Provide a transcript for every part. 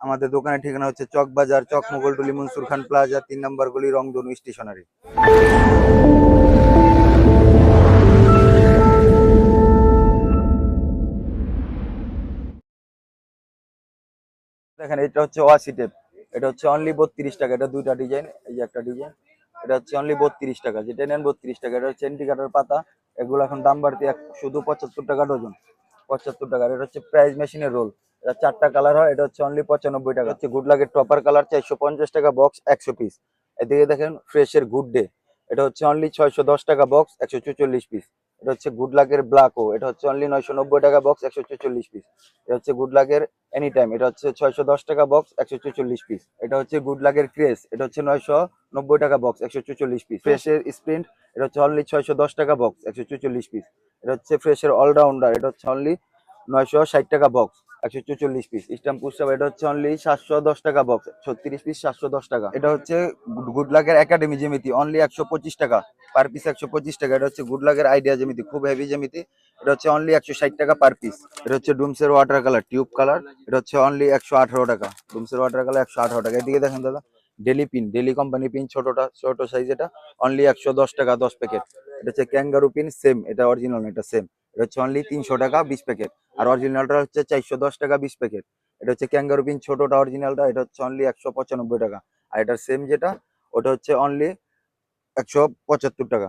আমাদের দোকানের ঠিকানা হচ্ছে চক বাজার, চক মোগলটুলি মনসুর খান প্লাজা, তিন নম্বর গলি, রংধনু স্টেশনারি। দেখেন, এটা হচ্ছে ওয়াসি টেপ এটা হচ্ছে অনলি বত্রিশ টাকা। এটা দুইটা ডিজাইন এই যে একটা ডিজাইন এটা হচ্ছে অনলি বত্রিশ টাকা। যেটা নেন বত্রিশ টাকা। এটা হচ্ছে এন্টিকাটার পাতা। এগুলো এখন দাম বাড়তি শুধু পঁচাত্তর টাকা ডজন। পঁচাত্তর টাকা। এটা হচ্ছে প্রাইস মেশিনের রোল এটা চারটা কালার হয় এটা হচ্ছে অনলি পঁচানব্বই টাকা হচ্ছে গুড লাগের টপার কালার চারশো পঞ্চাশ টাকা বক্স একশো পিস এদিকে দেখেন ফ্রেশের গুড ডে এটা হচ্ছে অনলি ছয়শো দশ টাকা বক্স একশো চুচল্লিশ পিস এটা হচ্ছে গুড লাগের ব্ল্যাকও এটা হচ্ছে অনলি নয়শো নব্বই টাকা বক্স একশো চুচল্লিশ পিস এটা হচ্ছে গুড লাগের এনি টাইম এটা হচ্ছে ছয়শো দশ টাকা বক্স একশো চুচল্লিশ পিস এটা হচ্ছে গুড লাগের ক্রেস এটা হচ্ছে নয়শো নব্বই টাকা বক্স একশো চুচল্লিশ পিস ফ্রেশের স্প্রিন্ট এটা হচ্ছে অনলি ছয়শো দশ টাকা বক্স একশো চুচল্লিশ পিস এটা হচ্ছে ফ্রেশের অলরাউন্ডার এটা হচ্ছে অনলি নয়শো ষাট টাকা বক্স একশো চুচল্লিশ পিস স্ট্যাম্প পুস্টাপ এটা হচ্ছে অনলি সাতশো দশ টাকা বক্স ছত্রিশ পিস সাতশো দশ টাকা। এটা হচ্ছে গুড লাগের একাডেমি জ্যামিতি অনলি একশো পঁচিশ টাকা। পার পিস একশো পঁচিশ টাকা। এটা হচ্ছে গুড লাগের আইডিয়া জ্যামিতি, খুব হেভি জ্যামিতি। এটা হচ্ছে অনলি একশো ষাট টাকা পার পিস এটা হচ্ছে ডুমসের ওয়াটার কালার টিউব কালার এটা হচ্ছে অনলি একশো আঠারো টাকা। ডুমসের ওয়াটার কালার একশো আঠারো টাকা। এদিকে দেখেন দাদা Deli pin Deli company pin ছোটটা, ছোট সাইজ এটা। অনলি একশো দশ টাকা, দশ প্যাকেট এটা হচ্ছে ক্যাঙ্গারু পিন সেম এটা অরিজিনাল এটা সেম এটা হচ্ছে অনলি তিনশো টাকা বিশ প্যাকেট আর অরিজিনালটা হচ্ছে চারশো দশ টাকা বিশ প্যাকেট এটা হচ্ছে ক্যাঙ্গারু পিন ছোটটা অরিজিনালটা এটা হচ্ছে অনলি একশো পঁচানব্বই টাকা। আর এটার সেম যেটা, ওটা হচ্ছে অনলি একশো পঁচাত্তর টাকা।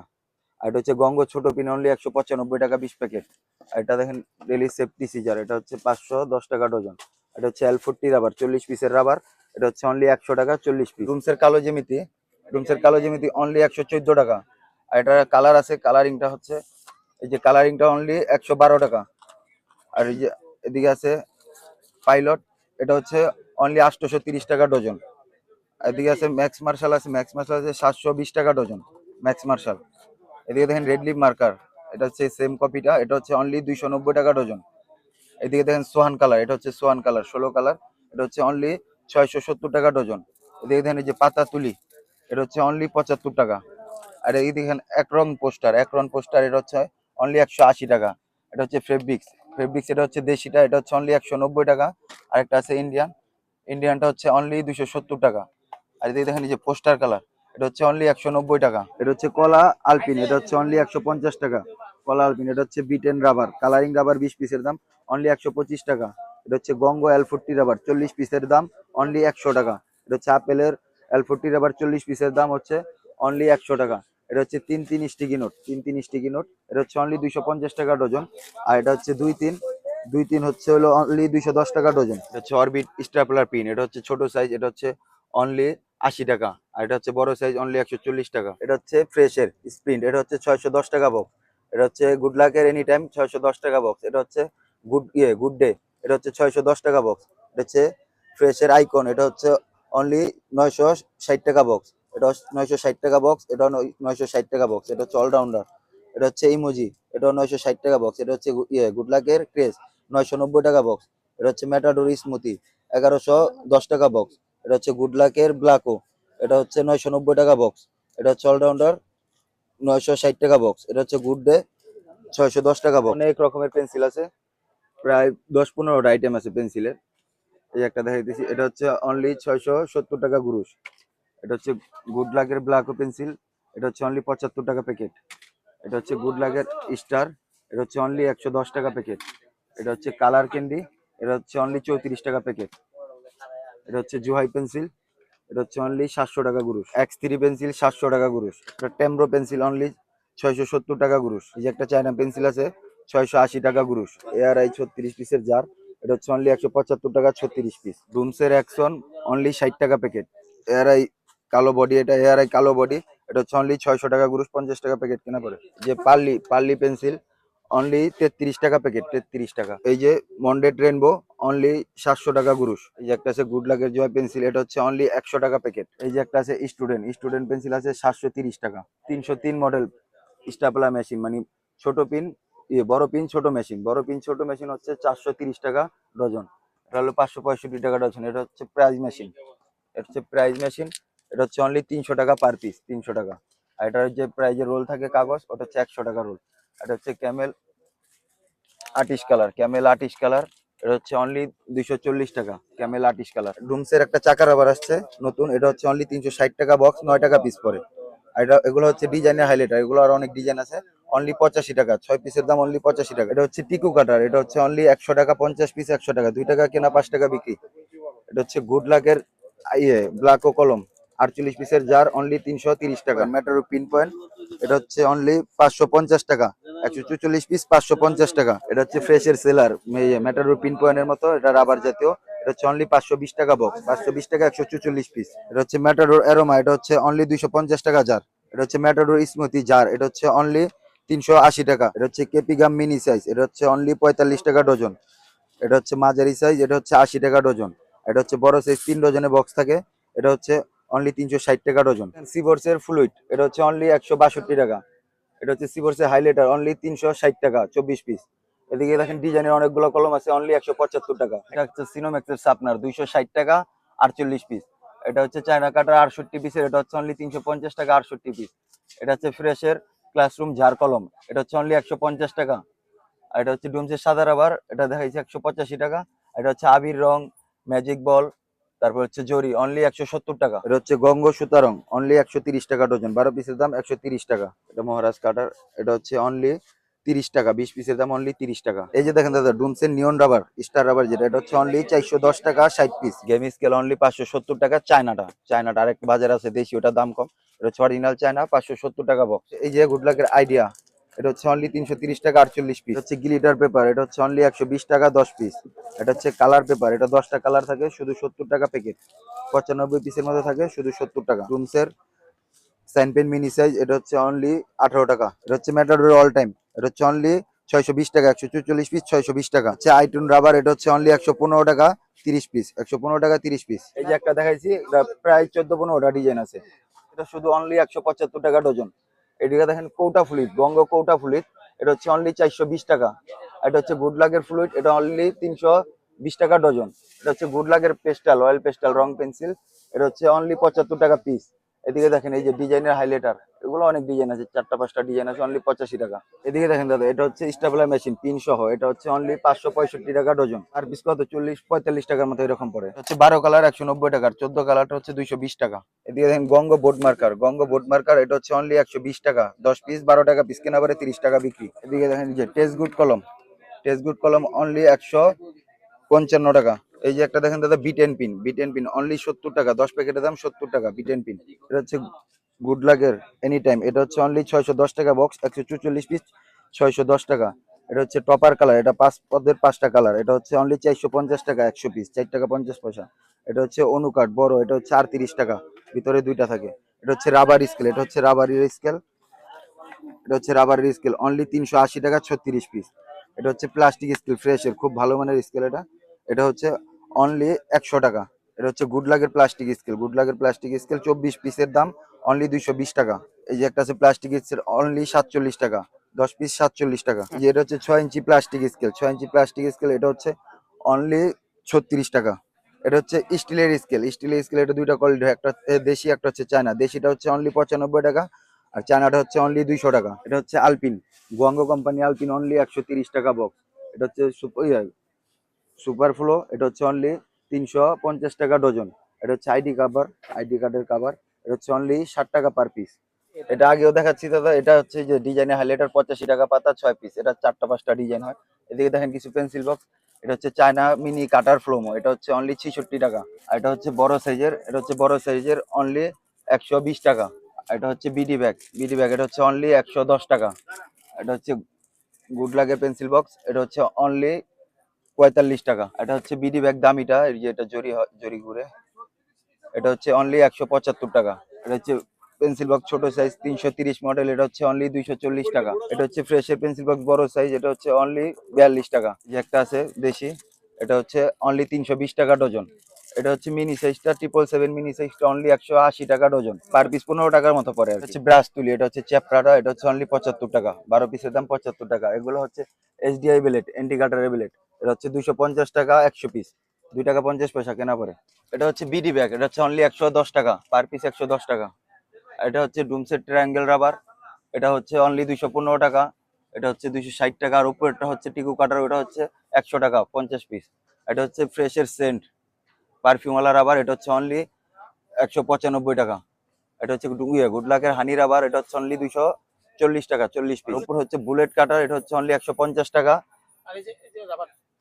আর এটা হচ্ছে গঙ্গ ছোট পিন অনলি একশো পঁচানব্বই টাকা বিশ প্যাকেট আর এটা দেখেন ডেলি সেফটি সিজার এটা হচ্ছে পাঁচশো দশ টাকা ডজন এটা হচ্ছে এল ফোরটি রাবার চল্লিশ পিসের রাবার এটা হচ্ছে অনলি একশো টাকা চল্লিশ পিস রুমসের কালো জেমিতি রুমসের কালো জেমিতি অনলি একশো চোদ্দ টাকা। আর এটা কালার আছে কালারিংটা হচ্ছে এই যে কালারিংটা অনলি একশো বারো টাকা। আর এই যে এদিকে আছে পাইলট এটা হচ্ছে অনলি আটশোশো তিরিশ টাকা ডজন এদিকে আছে ম্যাক্স মার্শাল আছে ম্যাক্স মার্শাল আছে সাতশো বিশ টাকা ডজন ম্যাক্স মার্শাল এদিকে দেখেন রেড লিপ মার্কার এটা হচ্ছে সেম কপিটা এটা হচ্ছে অনলি দুইশো নব্বই টাকা ডজন এদিকে দেখেন সোহান কালার এটা হচ্ছে সোহান কালার ষোলো কালার এটা হচ্ছে অনলি ছয়শো সত্তর টাকা ডজন এদিকে দেখেন এই যে পাতা তুলি, এটা হচ্ছে অনলি পঁচাত্তর টাকা। আর এই দেখেন এক রং পোস্টার এক রং পোস্টার এটা হচ্ছে অনলি একশো আশি টাকা। এটা হচ্ছে ফেব্রিক্স ফেব্রিক্স এটা হচ্ছে দেশিটা, এটা হচ্ছে অনলি একশো নব্বই টাকা। আর একটা আছে ইন্ডিয়ান ইন্ডিয়ানটা হচ্ছে অনলি দুশো সত্তর টাকা। আর এদিকে দেখেন যে পোস্টার কালার এটা হচ্ছে অনলি একশো নব্বই টাকা। এটা হচ্ছে কলা আলপিন, এটা হচ্ছে অনলি একশো পঞ্চাশ টাকা। কলা আলপিন, এটা হচ্ছে বিটেন রাবার কালারিং রাবার বিশ পিসের দাম অনলি একশো পঁচিশ টাকা। এটা হচ্ছে গঙ্গ এল ফোরটি রাবার চল্লিশ পিসের দাম অনলি একশো টাকা। এটা হচ্ছে আপেলের এল ফোরটি রাবার চল্লিশ পিসের দাম হচ্ছে অনলি একশো টাকা। এটা হচ্ছে তিন তিন স্টিকি নোট তিন তিন স্টিকি নোট এটা হচ্ছে অনলি দুইশো পঞ্চাশ টাকা ডজন আর এটা হচ্ছে দুই তিন দুই তিন হচ্ছে হলো অনলি দুইশো দশ টাকা ডজন এটা হচ্ছে অরবিট স্টাপলার পিন এটা হচ্ছে ছোট সাইজ এটা হচ্ছে অনলি আশি টাকা আর এটা হচ্ছে বড় সাইজ অনলি একশো চল্লিশ টাকা এটা হচ্ছে ফ্রেশের স্প্রিন্ট এটা হচ্ছে ছয়শো দশ টাকা বক্স এটা হচ্ছে গুড লাকের এনি টাইম ছয়শো দশ টাকা বক্স এটা হচ্ছে গুড ইয়ে গুড ডে এটা হচ্ছে ছয়শো দশ টাকা বক্স এটা হচ্ছে ফ্রেশের আইকন এটা হচ্ছে অনলি নয়শো ষাট টাকা বক্স এটা নয়শো ষাট টাকা বক্স এটা নয়শো ষাট টাকা বক্স এটা হচ্ছে অলরাউন্ডার এটা হচ্ছে ইমোজি এটা নয়শো ষাট টাকা বক্স এটা হচ্ছে ইয়ে গুড লাকের ক্রেস নয়শো নব্বই টাকা বক্স এটা হচ্ছে ম্যাটাডোর স্মুতি এগারোশো দশ টাকা বক্স এটা হচ্ছে গুড লাকের ব্ল্যাকো এটা হচ্ছে নয়শো নব্বই টাকা বক্স এটা হচ্ছে অলরাউন্ডার নয়শো ষাট টাকা বক্স এটা হচ্ছে গুড ডে ছয়শো দশ টাকা বক্স অনেক রকমের পেন্সিল আছে প্রায় দশ পনেরোটা আইটেম আছে পেন্সিলের এই একটা দেখাই দিচ্ছি এটা হচ্ছে অনলি ছয়শো সত্তর টাকা গুরুষ এটা হচ্ছে গুড লাগের ব্ল্যাকো পেন্সিল, এটা হচ্ছে অনলি পঁচাত্তর টাকা প্যাকেট এটা হচ্ছে গুড লাগের স্টার, এটা হচ্ছে অনলি একশো দশ টাকা প্যাকেট এটা হচ্ছে কালার ক্যান্ডি, এটা হচ্ছে অনলি চৌত্রিশ টাকা প্যাকেট এটা হচ্ছে জুহাই পেন্সিল, এটা হচ্ছে অনলি সাতশো টাকা গুরুষ এক্স থ্রি পেন্সিল সাতশো টাকা গুরুষ এটা টেমব্রো পেন্সিল অনলি ছয়শো সত্তর টাকা গুরুষ এই যে একটা চায়না পেন্সিল আছে ছয়শো আশি টাকা গুরুষ এআরআই ছত্রিশ পিসের জার এটা হচ্ছে অনলি একশো পঁচাত্তর টাকা ছত্রিশ পিস রুমসের অ্যাকশন অনলি ষাট টাকা প্যাকেট এআরআই কালো বডি এটা এআরআই কালো বডি এটা হচ্ছে অনলি ছয়শো টাকা গুরুষ পঞ্চাশ টাকা প্যাকেট কেনা পড়ে। যে পার্লি পার্লি পেন্সিল অনলি তেত্রিশ টাকা প্যাকেট তেত্রিশ টাকা। এই যে মন্ডেট রেনবো অনলি সাতশো টাকা গুরুষ এই যে একটা আছে গুড লাগের জয় পেন্সিল এটা হচ্ছে অনলি একশো টাকা প্যাকেট এই যে একটা আছে স্টুডেন্ট স্টুডেন্ট পেন্সিল আছে সাতশো তিরিশ টাকা। তিনশো তিন মডেল স্টাপলা মেশিন মানে ছোট পিন ইয়ে বড় পিন ছোট মেশিন বড় পিন ছোট মেশিন হচ্ছে চারশো তিরিশ টাকা ডজন এটা হলো পাঁচশো পঁয়ষট্টি টাকা ডজন এটা হচ্ছে প্রাইজ মেশিন এটা হচ্ছে প্রাইজ মেশিন এটা হচ্ছে অনলি তিনশো টাকা পার পিস তিনশো টাকা। আর এটার যে প্রাইজের রোল থাকে কাগজ, ওটা হচ্ছে একশো টাকা রোল এটা হচ্ছে Camel artist colour Camel artist colour এটা হচ্ছে অনলি দুইশো চল্লিশ টাকা ক্যামেল আর্টিস্ট কালার ডুমসের একটা চাকার রাবার আসছে, নতুন, এটা হচ্ছে অনলি তিনশো ষাট টাকা বক্স নয় টাকা পিস পরে। আর এটা, এগুলো হচ্ছে ডিজাইনের হাইলাইটার এগুলো আর অনেক ডিজাইন আছে অনলি পঁচাশি টাকা, ছয় পিসের দাম অনলি পঁচাশি টাকা। এটা হচ্ছে টিকু কাটার, এটা হচ্ছে অনলি একশো টাকা, পঞ্চাশ পিস একশো টাকা, দুই টাকা কেনা পাঁচ টাকা বিক্রি। এটা হচ্ছে গুড লাকের ইয়ে ব্ল্যাক ও কলম। আটচল্লিশ পিসের জার অনলি তিনশো তিরিশ টাকা ম্যাটারো পিন পয়েন্ট এটা হচ্ছে অনলি পাঁচশো পঞ্চাশ টাকা একশো চুচল্লিশ পিস পাঁচশো পঞ্চাশ টাকা এটা হচ্ছে ফ্রেশের সেলার ম্যাটারো পিন পয়েন্টের মতো এটা রাবার জাতীয় এটা হচ্ছে অনলি পাঁচশো বিশ টাকা বক্স পাঁচশো বিশ টাকা একশো চুচল্লিশ পিস এটা হচ্ছে ম্যাটাডোর অ্যারোমা এটা হচ্ছে অনলি দুইশো পঞ্চাশ টাকা জার এটা হচ্ছে ম্যাটাডোর স্মুথি জার এটা হচ্ছে অনলি তিনশো আশি টাকা এটা হচ্ছে কেপিগাম মিনি সাইজ এটা হচ্ছে অনলি পঁয়তাল্লিশ টাকা ডজন এটা হচ্ছে মাঝারি সাইজ এটা হচ্ছে আশি টাকা ডজন এটা হচ্ছে বড় সাইজ তিন ডজনের বক্স থাকে এটা হচ্ছে অনলি তিনশো ষাট টাকা ডজন সিভোর্স এর ফ্লুইড এটা হচ্ছে অনলি একশো বাষট্টি টাকা। এটা হচ্ছে সিভোর্স এর হাইলাইটার অনলি তিনশো ষাট টাকা, চব্বিশ পিস এদিকে দেখেন ডিজাইনের অনেকগুলো কলম আছে অনলি একশো পঁচাত্তর টাকা। এটা হচ্ছে সিনোম্যাক্সের সাপনার দুইশো ষাট টাকা, আটচল্লিশ পিস এটা হচ্ছে চায়না কাটার আটষট্টি পিসের এটা হচ্ছে অনলি তিনশো পঞ্চাশ টাকা, আটষট্টি পিস এটা হচ্ছে ফ্রেশের ক্লাসরুম ঝাড় কলম এটা হচ্ছে অনলি একশো পঞ্চাশ টাকা। আর এটা হচ্ছে ডুমসের সাদা রাবার এটা দেখাইছে একশো পঁচাশি টাকা। এটা হচ্ছে আবির রং ম্যাজিক বল তারপর হচ্ছে জরি অনলি একশো সত্তর টাকা। এটা হচ্ছে গঙ্গ সুতারং অনলি একশো তিরিশ টাকা ডজন। বারো পিসের দাম একশো তিরিশ টাকা। এটা মহারাজ কাটার, এটা হচ্ছে অনলি তিরিশ টাকা, বিশ পিসের দাম অনলি তিরিশ টাকা। এই যে দেখেন দাদা ডুমসের নিয়ন রাবার, স্টার রাবার যেটা, এটা হচ্ছে অনলি চারশো দশ টাকা, ষাট পিস গেম স্কেল অনলি পাঁচশো সত্তর টাকা, চায়নাটা। চায়নাটা আরেক বাজার আছে, দেশি ওটা দাম কম। এটা হচ্ছে অরিজিনাল চায়না, পাঁচশো সত্তর টাকা বক্স এই যে গুড লাকের আইডিয়া এটা হচ্ছে অনলি তিনশো টাকা আটচল্লিশ পিস হচ্ছে গ্লিটার পেপার এটা হচ্ছে অনলি একশো বিশ টাকা দশ পিস এটা হচ্ছে কালার পেপার এটা দশটা কালার থাকে শুধু সত্তর টাকা প্যাকেট পঁচানব্বই পিসের মধ্যে থাকে শুধু সত্তর টাকা। রুমসের সাইন পেন মিনি সাইজ এটা হচ্ছে অনলি আঠারো টাকা। এটা হচ্ছে ম্যাটাডোর অল টাইম এটা হচ্ছে অনলি ছয়শো বিশ টাকা একশো চুচল্লিশ পিস ছয়শো বিশ টাকা। হচ্ছে আইটুন রাবার এটা হচ্ছে অনলি একশো পনেরো টাকা তিরিশ পিস একশো পনেরো টাকা তিরিশ পিস এই যে একটা দেখাইছি প্রায় চোদ্দ পনেরোটা ডিজাইন আছে। এটা শুধু অনলি একশো পঁচাত্তর টাকা ডজন এদিকে দেখেন কৌটা ফ্লুইড গঙ্গ কৌটা ফ্লুইড এটা হচ্ছে অনলি চারশো বিশ টাকা। এটা হচ্ছে গুড লাগের ফ্লুইড এটা অনলি তিনশো বিশ টাকা ডজন এটা হচ্ছে গুড লাগের পেস্টাল অয়েল পেস্টাল রং পেন্সিল এটা হচ্ছে অনলি পঁচাত্তর টাকা পিস এদিকে দেখেন এই যে ডিজাইনের হাইলাইটার এগুলো অনেক ডিজাইন আছে, চারটা পাঁচটা ডিজাইন আছে অনলি পঁচাশি টাকা। এদিকে দেখেন দাদা, এটা হচ্ছে স্টাবলার মেশিন পিন সহ, এটা হচ্ছে অনলি পাঁচশো পঁয়ষট্টি টাকা ডজন আর কত চল্লিশ, পঁয়তাল্লিশ টাকার মতো এরকম পড়ে। হচ্ছে বারো কালার একশো নব্বই টাকার, চোদ্দ কালারটা হচ্ছে দুইশো বিশ টাকা। এদিকে দেখেন গঙ্গ বোর্ড মার্কার গঙ্গ বোর্ড মার্কার এটা হচ্ছে অনলি একশো বিশ টাকা, দশ পিস বারো টাকা পিস কেনা পরে তিরিশ টাকা বিক্রি। এদিকে দেখেন যে টেস্ট গুড কলম টেস্ট গুড কলম অনলি একশো পঞ্চান্ন টাকা। এই যে একটা দেখেন দাদা বিটেন পিন বিটেন পিন অনলি সত্তর টাকা দশ প্যাকেটের দাম সত্তর টাকা বিটেন পিন এটা হচ্ছে গুড লাগের এনি টাইম এটা হচ্ছে অনলি ছয়শো দশ টাকা বক্স একশো চুচল্লিশ পিস ছয়শো দশ টাকা এটা হচ্ছে টপার কালার এটা পাঁচ পদের পাঁচটা কালার এটা হচ্ছে অনলি চারশো পঞ্চাশ টাকা একশো পিস চার টাকা পঞ্চাশ পয়সা এটা হচ্ছে অনুকাট বড় এটা হচ্ছে আটত্রিশ টাকা ভিতরে দুইটা থাকে এটা হচ্ছে রাবার স্কেল এটা হচ্ছে রাবারের স্কেল এটা হচ্ছে রাবারের স্কেল অনলি তিনশো আশি টাকা ছত্রিশ পিস এটা হচ্ছে প্লাস্টিক স্কেল ফ্রেশের খুব ভালো মানের স্কেল এটা এটা হচ্ছে অনলি একশো টাকা। এটা হচ্ছে গুড লাগের প্লাস্টিক স্কেল গুড লাগের প্লাস্টিক স্কেল চব্বিশ পিসের দাম অনলি দুইশো বিশ টাকা। এই যে একটা আছে প্লাস্টিক স্কেল অনলি সাতচল্লিশ টাকা। দশ পিস সাতচল্লিশ টাকা। এটা হচ্ছে ছয় ইঞ্চি প্লাস্টিক স্কেল ছয় ইঞ্চি প্লাস্টিক স্কেল এটা হচ্ছে অনলি ছত্রিশ টাকা। এটা হচ্ছে স্টিলের স্কেল স্টিলের স্কেল এটা দুইটা কোয়ালিটি একটা দেশি, একটা হচ্ছে চায়না। দেশিটা হচ্ছে অনলি পঁচানব্বই টাকা আর চায়নাটা হচ্ছে অনলি দুইশো টাকা। এটা হচ্ছে আলপিন। গুয়াঙ্গো কোম্পানি আলপিন অনলি একশো টাকা বক্স এটা হচ্ছে সুপার ফ্লো এটা হচ্ছে অনলি তিনশো পঞ্চাশ টাকা ডজন এটা হচ্ছে আইডি কাভার আইডি কার্ডের কাভার এটা হচ্ছে অনলি ষাট টাকা পার পিস এটা আগেও দেখাচ্ছি দাদা এটা হচ্ছে যে ডিজাইনের হাইলাইটার পঁচাশি টাকা পাতা ছয় পিস এটা চারটা পাঁচটা ডিজাইন হয় এদিকে দেখেন কিছু পেন্সিল বক্স এটা হচ্ছে চায়না মিনি কাটার ফ্লোমো এটা হচ্ছে অনলি ছিষট্টি টাকা আর এটা হচ্ছে বড় সাইজের এটা হচ্ছে বড় সাইজের অনলি একশো বিশ টাকা এটা হচ্ছে বিডি ব্যাগ বিডি ব্যাগ এটা হচ্ছে অনলি একশো দশ টাকা এটা হচ্ছে গুড লাগে পেন্সিল বক্স এটা হচ্ছে অনলি পঁয়তাল্লিশ টাকা এটা হচ্ছে বিডি ব্যাগ দামিটা এই যে এটা জরি হয়- জরি ঘুরে এটা হচ্ছে অনলি একশো পঁচাত্তর টাকা এটা হচ্ছে পেন্সিল বক্স ছোট সাইজ তিনশো তিরিশ মডেল এটা হচ্ছে অনলি দুইশো চল্লিশ টাকা এটা হচ্ছে ফ্রেশের পেন্সিল বক্স বড় সাইজ এটা হচ্ছে অনলি বিয়াল্লিশ টাকা যে একটা আছে দেশি এটা হচ্ছে অনলি তিনশো বিশ টাকা ডজন এটা হচ্ছে মিনি সাইজটা ট্রিপল সেভেন মিনি সাইজটা অনলি একশো আশি টাকা ডজন পার পিস পনেরো টাকার মতো পড়ে হচ্ছে ব্রাশ তুলি এটা হচ্ছে চ্যাপড়াটা এটা হচ্ছে অনলি পঁচাত্তর টাকা বারো পিসের দাম পঁচাত্তর টাকা এগুলো হচ্ছে এসডিআই বিলেট এন্টিকাটারের বিলেট এটা হচ্ছে দুইশো পঞ্চাশ টাকা একশো পিস দুই টাকা পঞ্চাশ পয়সা কেনা পড়ে এটা হচ্ছে বিডি ব্যাগ এটা হচ্ছে অনলি একশো দশ টাকা পার পিস একশো দশ টাকা এটা হচ্ছে ডুমসের ট্রায়াঙ্গেল রাবার এটা হচ্ছে অনলি দুইশো পনেরো টাকা এটা হচ্ছে দুইশো ষাট টাকা আর উপরেরটা হচ্ছে টিকু কাটার ওটা হচ্ছে একশো টাকা পঞ্চাশ পিস এটা হচ্ছে ফ্রেশের সেন্ট পারফিউমওয়ালা রাবার এটা হচ্ছে অনলি একশো পঁচানব্বই টাকা এটা হচ্ছে গুড লাকের হানি রাবার এটা হচ্ছে অনলি দুইশো চল্লিশ টাকা চল্লিশ পিস উপর হচ্ছে বুলেট কাটার এটা হচ্ছে অনলি একশো পঞ্চাশ টাকা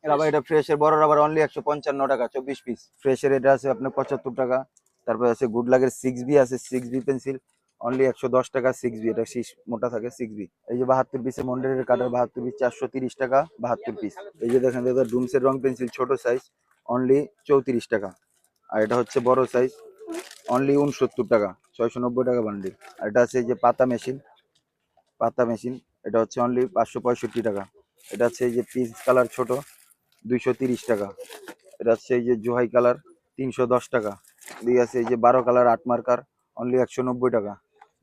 রাবার এটা ফ্রেশের বড় রাবার অনলি একশো পঞ্চান্ন টাকা চব্বিশ পিস ফ্রেশের এটা আছে আপনার পঁচাত্তর টাকা তারপরে আছে গুড লাগের সিক্স বি আছে সিক্স বি পেন্সিল অনলি একশো দশ টাকা সিক্স বি এটা শীষ মোটা থাকে সিক্স বি এই যে বাহাত্তর পিসের মন্ডের কাটার বাহাত্তর পিস চারশো তিরিশ টাকা বাহাত্তর পিস এই যে দেখেন দাদা ডুমসের রং পেন্সিল ছোট সাইজ অনলি চৌত্রিশ টাকা। আর এটা হচ্ছে বড় সাইজ অনলি উনসত্তর টাকা ছয়শো নব্বই টাকা বান্ডিল আর এটা আছে যে পাতা মেশিন পাতা মেশিন এটা হচ্ছে অনলি পাঁচশো পঁয়ষট্টি টাকা। এটা হচ্ছে যে পিস কালার ছোট দুইশো টাকা। এটা হচ্ছে এই যে জোহাই কালার, তিনশো দশ টাকা। দিয়ে আছে এই যে বারো কালার, আট মার্কার অনলি একশো নব্বই টাকা।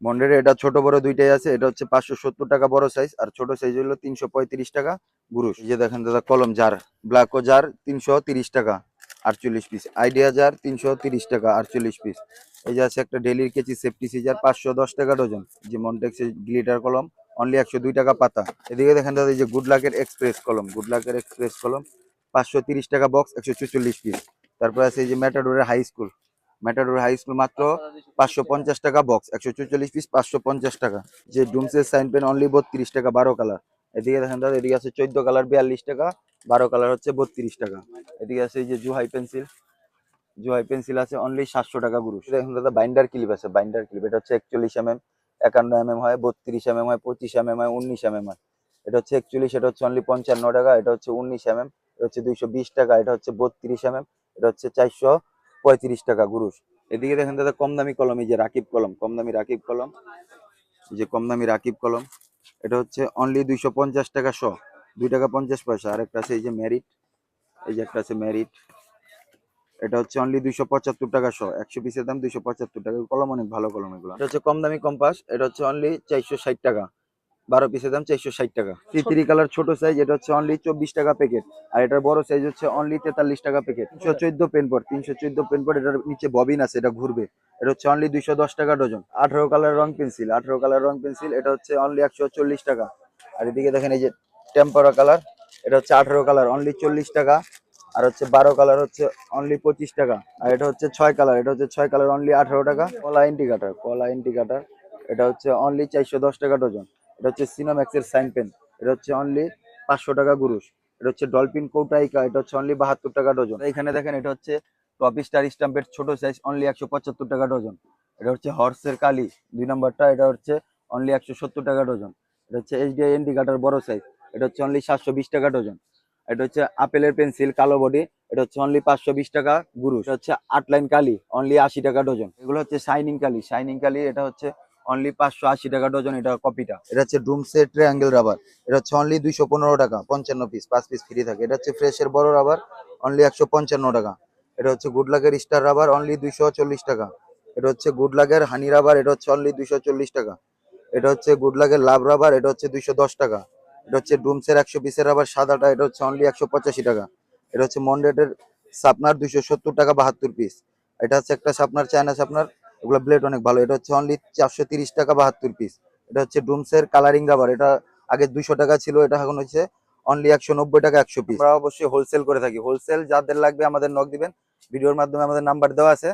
মন্ডের এটা ছোট বড় দুইটাই আছে, এটা হচ্ছে পাঁচশো সত্তর টাকা বড় সাইজ আর ছোট সাইজ হলো তিনশো পঁয়ত্রিশ টাকা এই যে দেখেন দাদা, কলম জার ব্ল্যাক ও জার তিনশো তিরিশ টাকা, আটচল্লিশ পিস আইডিয়া জার তিনশো তিরিশ টাকা, আটচল্লিশ পিস এই যে আছে একটা ডেলির কেচি সেফটি সিজার পাঁচশো দশ টাকা ডজন যে মন্টেক্সের গ্লিটার কলম অনলি একশো দুই টাকা পাতা। এদিকে দেখেন দাদা, এই যে গুড লাকের এক্সপ্রেস কলম গুড লাকের এক্সপ্রেস কলম পাঁচশো টাকা বক্স একশো চুচল্লিশ পিস তারপর আছে এই যে ম্যাটাডোরের high school Matador high school মাত্র পাঁচশো পঞ্চাশ টাকা বক্স একশো চুচল্লিশ পিস পাঁচশো পঞ্চাশ টাকা। যে ডুমসের সাইন পেন অনলি বত্রিশ টাকা, বারো কালার এদিকে দেখেন দাদা, এদিকে আছে চোদ্দ কালার বিয়াল্লিশ টাকা, বারো কালার হচ্ছে বত্রিশ টাকা। এদিকে আছে এই যে জুহাই পেন্সিল জুহাই পেন্সিল আছে অনলি সাতশো টাকা গুরু দেখুন দাদা বাইন্ডার ক্লিপ আছে বাইন্ডার ক্লিপ এটা হচ্ছে একচল্লিশ এম এম একান্ন এম এম হয়, বত্রিশ এম এম হয়, পঁচিশ এম এম হয়, উনিশ এম এম হয়। এটা হচ্ছে একচল্লিশ, এটা হচ্ছে অনলি পঞ্চান্ন টাকা, এটা হচ্ছে উনিশ এম এম হচ্ছে দুইশো বিশ টাকা, এটা হচ্ছে বত্রিশ এম এটা হচ্ছে চারশো পঁয়ত্রিশ টাকা গুরুশ। এদিকে দেখেন দাদা কম কলম, এই যে রাকিব কলম কম দামি রাকিব কলম যে কম দামি রাকিব কলম, এটা হচ্ছে অনলি দুইশো পঞ্চাশ টাকা শ, দুই টাকা পঞ্চাশ পয়সা। আর একটা আছে এই যে মেরিট এই যে একটা আছে মেরিট এটা হচ্ছে অনলি দুইশো পঁচাত্তর টাকা শ, একশো পিসের দাম দুইশো পঁচাত্তর টাকা। কলম অনেক ভালো কলম এগুলো। এটা হচ্ছে কম দামি কম্পাস, এটা হচ্ছে অনলি চারশো ষাট টাকা। বারো পিসের দাম চারশো ষাট টাকা। তিতিরি কালার ছোট সাইজ এটা হচ্ছে অনলি চব্বিশ টাকা প্যাকেট আর এটার বড় সাইজ হচ্ছে অনলি তেতাল্লিশ টাকা প্যাকেট তিনশো চোদ্দ পেন পট তিনশো চোদ্দ পেন পট এটার নিচে ববিন আছে এটা ঘুরবে। এটা হচ্ছে অনলি দুইশো দশ টাকা ডজন আঠারো কালার রং পেন্সিল আঠারো কালার রং পেন্সিল এটা হচ্ছে অনলি একশো চল্লিশ টাকা। আর এদিকে দেখেন এই যে টেম্পারা কালার এটা হচ্ছে আঠারো কালার অনলি চল্লিশ টাকা। আর হচ্ছে বারো কালার হচ্ছে অনলি পঁচিশ টাকা। আর এটা হচ্ছে ছয় কালার এটা হচ্ছে ছয় কালার অনলি আঠারো টাকা। কলা ইন্ডিকেটার কলা ইন্ডিকেটার এটা হচ্ছে অনলি চারশো দশ টাকা ডজন এটা হচ্ছে সিনোম্যাক্সের সাইন পেন এটা হচ্ছে অনলি পাঁচশো টাকা গুরুশ এটা হচ্ছে ডলফিন কৌটাইকা এটা হচ্ছে অনলি বাহাত্তর টাকা ডজন এখানে দেখেন এটা হচ্ছে টপ স্টার স্টাম্পের ছোট সাইজ অনলি একশো পঁচাত্তর টাকা ডজন এটা হচ্ছে হর্সের কালি দুই নম্বরটা এটা হচ্ছে অনলি একশো সত্তর টাকা ডজন এটা হচ্ছে এইচডিআই ইন্ডিকেটার বড় সাইজ এটা হচ্ছে অনলি সাতশো বিশ টাকা ডজন এটা হচ্ছে আপেলের পেন্সিল কালো বডি এটা হচ্ছে অনলি পাঁচশো বিশ টাকা গুরু এটা হচ্ছে আট লাইন কালি অনলি আশি টাকা ডজন এগুলো হচ্ছে শাইনিং কালি শাইনিং কালি এটা হচ্ছে অনলি পাঁচশো আশি টাকা ডজন এটা কপিটা এটা হচ্ছে ডুমসের ট্রায়াঙ্গেল রাবার এটা হচ্ছে অনলি দুইশো পনেরো টাকা পঞ্চান্ন পিস পাঁচ পিস ফ্রি থাকে এটা হচ্ছে ফ্রেশের বড় রাবার অনলি একশো পঞ্চান্ন টাকা এটা হচ্ছে গুড লাগের স্টার রাবার অনলি দুইশো চল্লিশ টাকা এটা হচ্ছে গুড লাগের হানি রাবার এটা হচ্ছে অনলি দুইশো চল্লিশ টাকা এটা হচ্ছে গুড লাগের লাভ রাবার এটা হচ্ছে দুইশো দশ টাকা এটা হচ্ছে ডুমসের একশো পিসের রাবার সাদাটা এটা হচ্ছে অনলি একশো পঁচাশি টাকা এটা হচ্ছে মন্ডেটের সাপনার দুইশো সত্তর টাকা বাহাত্তর পিস এটা হচ্ছে একটা সাপনার চায়না সাপনার ওগুলো ব্লেড অনেক ভালো। এটা হচ্ছে অনলি চারশো তিরিশ টাকা বাহাত্তর পিস এটা হচ্ছে ডুমসের কালারিং রাবার এটা আগে দুইশো টাকা ছিল, এটা এখন হচ্ছে অনলি একশো নব্বই টাকা একশো পিস আমরা অবশ্যই হোলসেল করে থাকি। হোলসেল যাদের লাগবে আমাদের নক দিবেন। ভিডিওর মাধ্যমে আমাদের নাম্বার দেওয়া আছে।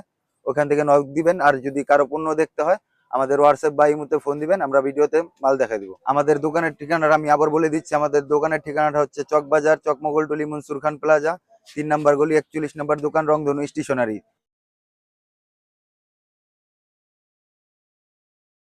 ওখান থেকে নক দিবেন। আর যদি কারও পণ্য দেখতে হয়, আমাদের হোয়াটসঅ্যাপ বা ইমুতে ফোন দিবেন, আমরা ভিডিওতে মাল দেখাই দিব। আমাদের দোকানের ঠিকানাটা আমি আবার বলে দিচ্ছি। আমাদের দোকানের ঠিকানাটা হচ্ছে চকবাজার চকমগলটুলি মনসুর খান প্লাজা তিন নাম্বার গলি, একচল্লিশ নাম্বার দোকান, রংধনু স্টেশনারি।